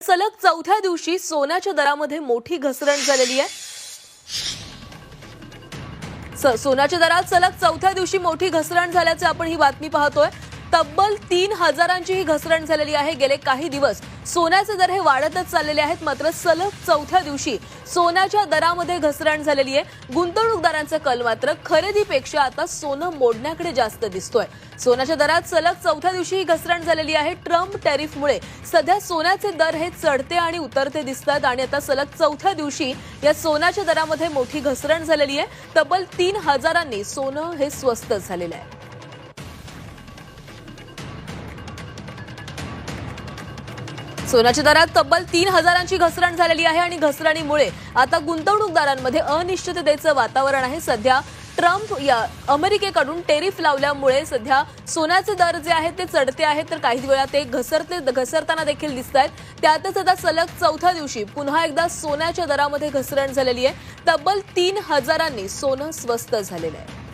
सलग चौथ्या दिवशी सोन्याच्या दरामध्ये मोठी घसरण झालेली आहे. सोन्याच्या दरात सलग चौथ्या दिवशी मोठी घसरण झाल्याचे आपण ही बातमी पाहतोय. तब्बल तीन हजारांची ही घसरण झालेली आहे. गेले काही दिवस सोन्याचे दर हे वाढतच चाललेले आहेत मात्र सलग चौथ्या दिवशी सोन्याच्या दरामध्ये घसरण झालेली आहे. गुंतवणूकदारांचा कल मात्र खरेदीपेक्षा आता सोनं मोडण्याकडे जास्त दिसतोय. सोन्याच्या दरात सलग चौथ्या दिवशी ही घसरण झालेली आहे. ट्रम्प टॅरिफमुळे सध्या सोन्याचे दर हे चढते आणि उतरते दिसतात आणि आता सलग चौथ्या दिवशी या सोन्याच्या दरामध्ये मोठी घसरण झालेली आहे. तब्बल तीन हजारांनी सोनं हे स्वस्त झालेलं आहे. सोन्याच्या दरात तब्बल तीन हजारांची घसरण झालेली आहे आणि घसरणीमुळे आता गुंतवणूकदारांमध्ये अनिश्चिततेचं वातावरण आहे. सध्या ट्रम्प या अमेरिकेकडून टेरिफ लावल्यामुळे सध्या सोन्याचे दर जे आहेत ते चढते आहेत. तर काही वेळा ते घसरते घसरताना देखील दिसत आहेत. त्यातच आता सलग चौथ्या दिवशी पुन्हा एकदा सोन्याच्या दरामध्ये घसरण झालेली आहे. तब्बल तीन हजारांनी सोनं स्वस्त झालेलं आहे.